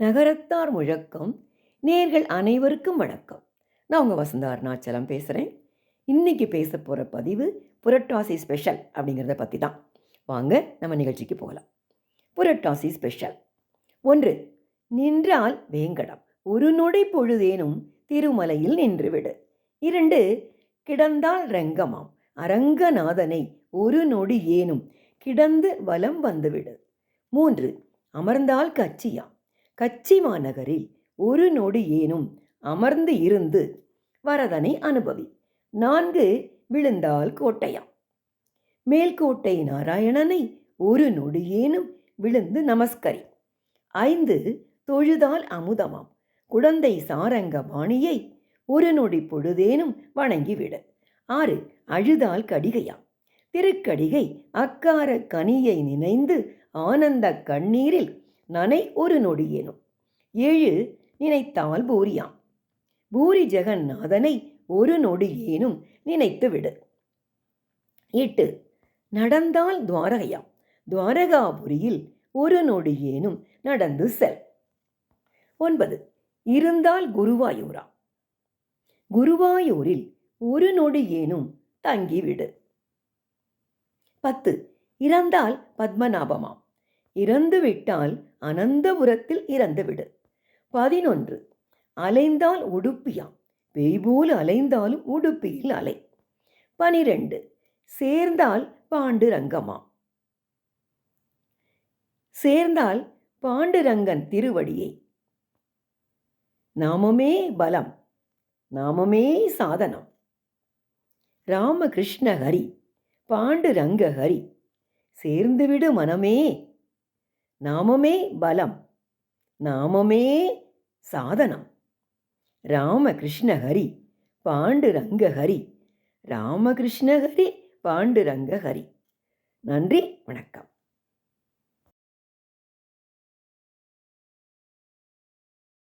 நகரத்தார் முழக்கம் நேர்கள் அனைவருக்கும் வணக்கம். நான் உங்கள் வசந்தா அருணாச்சலம் பேசுகிறேன் இன்றைக்கி பேச போகிற பதிவு புரட்டாசி ஸ்பெஷல் அப்படிங்கிறத பற்றி தான் வாங்க நம்ம நிகழ்ச்சிக்கு போகலாம். புரட்டாசி ஸ்பெஷல் ஒன்று நின்றால் வேங்கடம். ஒரு நொடி பொழுதேனும் திருமலையில் நின்றுவிடு. இரண்டு கிடந்தால் ரங்கமாம். அரங்கநாதனை ஒரு நொடி ஏனும். கிடந்து வலம் வந்துவிடு. மூன்று அமர்ந்தால் கச்சியாம். கச்சி மாநகரில் ஒரு நொடி ஏனும் அமர்ந்து இருந்து வரதனை அனுபவி. நான்கு விழுந்தால் கோட்டையாம். மேல்கோட்டை நாராயணனை ஒரு நொடியேனும் விழுந்து நமஸ்கரி. ஐந்து தொழுதால் அமுதமாம். குழந்தை சாரங்க பாணியை ஒரு நொடி பொழுதேனும் வணங்கிவிட. ஆறு அழுதால் கடிகையாம். திருக்கடிகை அக்கார கனியை நினைந்து ஆனந்த கண்ணீரில் நனை ஒரு நொடியேனும். ஏழு நினைத்தால் பூரியாம். பூரி ஜெகநாதனை ஒரு நொடியேனும் நினைத்து விடு எட்டு நடந்தால் துவாரகையாம். துவாரகாபுரியில் ஒரு நொடியேனும் நடந்து செல். ஒன்பது இருந்தால் குருவாயூராம். குருவாயூரில் ஒரு நொடியேனும் தங்கிவிடு. பத்து இறந்தால் பத்மநாபமாம். இறந்து விட்டால் அனந்தபுரத்தில் இறந்துவிடு. பதினொன்று. அலைந்தால் உடுப்பியாம் பேய்போல் அலைந்தாலும் உடுப்பியில் அலை. பனிரெண்டு. சேர்ந்தால் பாண்டுரங்கமாம் சேர்ந்தால் பாண்டுரங்கன் திருவடியை. நாமமே பலம். நாமமே சாதனம். ராமகிருஷ்ண ஹரி பாண்டுரங்க ஹரி சேர்ந்துவிடு மனமே. நாமமே பலம் நாமமே சாதனம். ராமகிருஷ்ண ஹரி பாண்டுரங்க ஹரி ராமகிருஷ்ண ஹரி பாண்டுரங்க ஹரி. நன்றி வணக்கம்.